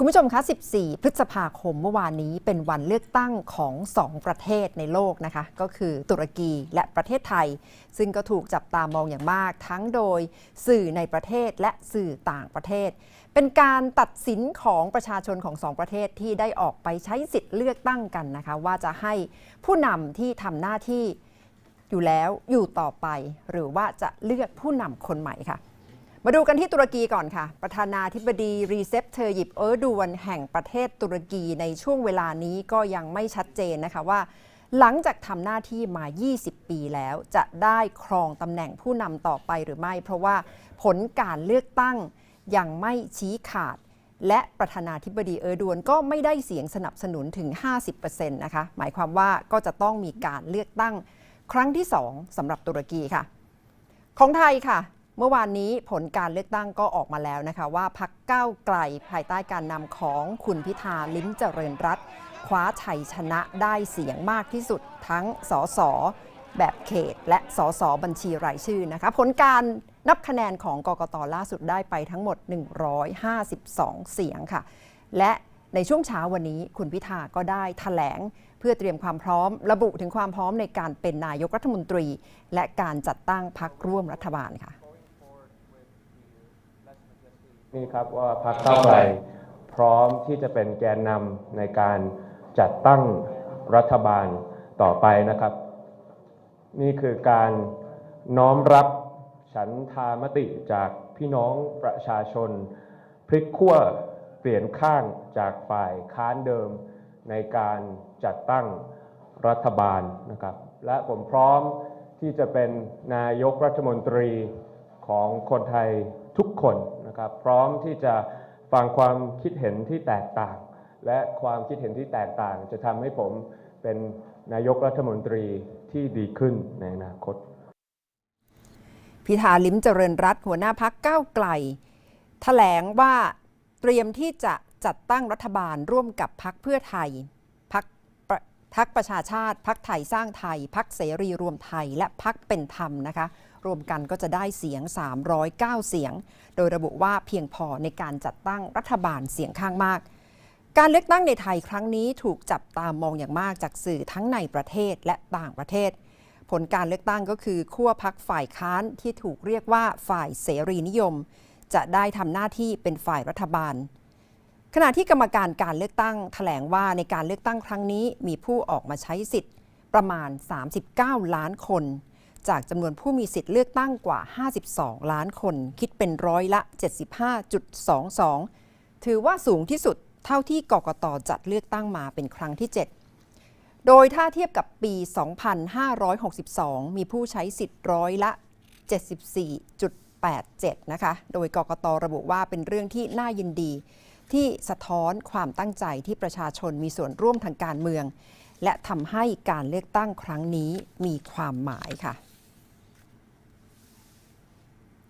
คุณผู้ชมคะ 14 พฤษภาคมเมื่อวานนี้เป็นวันเลือกตั้งของ 2 ประเทศในโลกนะคะ ก็คือตุรกีและประเทศไทย ซึ่งก็ถูกจับตามองอย่างมาก ทั้งโดยสื่อในประเทศและสื่อต่างประเทศ เป็นการตัดสินของประชาชนของสองประเทศที่ได้ออกไปใช้สิทธิ์เลือกตั้งกันนะคะ ว่าจะให้ผู้นำที่ทำหน้าที่อยู่แล้วอยู่ต่อไป หรือว่าจะเลือกผู้นำคนใหม่ค่ะ มาดูกันที่ตุรกีก่อนค่ะ ประธานาธิบดีรีเซปเทอร์ยิปเออร์ดวนแห่งประเทศตุรกีในช่วงเวลานี้ก็ยังไม่ชัดเจนนะคะว่า หลังจากทำหน้าที่มา 20 ปีแล้วจะได้ครองตำแหน่งผู้นำต่อไปหรือไม่ เพราะว่าผลการเลือกตั้งยังไม่ชี้ขาด และประธานาธิบดีเออร์ดวนก็ไม่ได้เสียงสนับสนุนถึง 50%นะคะหมายความว่าก็จะต้องมีการเลือกตั้งครั้งที่ 2สำหรับตุรกีค่ะ ของไทยค่ะ เมื่อวานนี้ผลการเลือกตั้งก็ออกมาแล้วนะคะ ว่าพักก้าวไกลภายใต้การนำของคุณพิธาลิ้มเจริญรัตคว้าชัยชนะได้เสียงมากที่สุดทั้งสสแบบเขต และสสบัญชีรายชื่อนะคะ ผลการนับคะแนนของกกตล่าสุดได้ไปทั้งหมด 152 เสียงค่ะ และในช่วงเช้าวันนี้คุณพิธาก็ได้ถแถลงเพื่อเตรียมความพร้อม ระบุถึงความพร้อมในการเป็นนายกรัฐมนตรี และการจัดตั้งพักร่วมรัฐบาลค่ะ นี่ครับว่าพรรคก้าวไกลพร้อมที่จะเป็นแกนนำในการจัดตั้งรัฐบาลต่อไปนะครับ นี่คือการน้อมรับฉันทามติจากพี่น้องประชาชน พลิกขั้วเปลี่ยนข้างจากฝ่ายค้านเดิมในการจัดตั้งรัฐบาลนะครับ และผมพร้อมที่จะเป็นนายกรัฐมนตรีของคนไทย ทุกคนนะครับพร้อมที่จะฟังความคิดเห็นที่แตกต่าง และความคิดเห็นที่แตกต่าง จะทำให้ผมเป็นนายกรัฐมนตรีที่ดีขึ้นในอนาคต พิธาลิมเจริญรัตหัวหน้าพักก้าวไกลแถลงว่าเตรียมที่จะจัดตั้งรัฐบาลร่วมกับพักเพื่อไทย พักประชาชาติ พักไทยสร้างไทย พักเสรีรวมไทย และพักเป็นธรรมนะคะ รวมกันก็จะได้เสียง 309 เสียง โดยระบุว่าเพียงพอในการจัดตั้งรัฐบาลเสียงข้างมาก การเลือกตั้งในไทยครั้งนี้ถูกจับตามองอย่างมากจากสื่อทั้งในประเทศและต่างประเทศ ผลการเลือกตั้งก็คือขั้วพักฝ่ายค้านที่ถูกเรียกว่าฝ่ายเสรีนิยม จะได้ทำหน้าที่เป็นฝ่ายรัฐบาล ขณะที่กรรมการการเลือกตั้งแถลงว่าในการเลือกตั้งครั้งนี้มีผู้ออกมาใช้สิทธิ์ประมาณ 39 ล้านคน จากจำนวนผู้มีสิทธิ์เลือกตั้งกว่า 52 ล้านคน คิดเป็นร้อยละ 75.22 ถือว่าสูงที่สุดเท่าที่กกตจัดเลือกตั้งมาเป็นครั้งที่ 7 โดยถ้าเทียบกับปี 2562 มีผู้ใช้สิทธิ์ร้อยละ 74.87 นะคะ โดยกกตระบุว่าเป็นเรื่องที่น่ายินดี ที่สะท้อนความตั้งใจที่ประชาชนมีส่วนร่วมทางการเมือง และทำให้การเลือกตั้งครั้งนี้มีความหมายค่ะ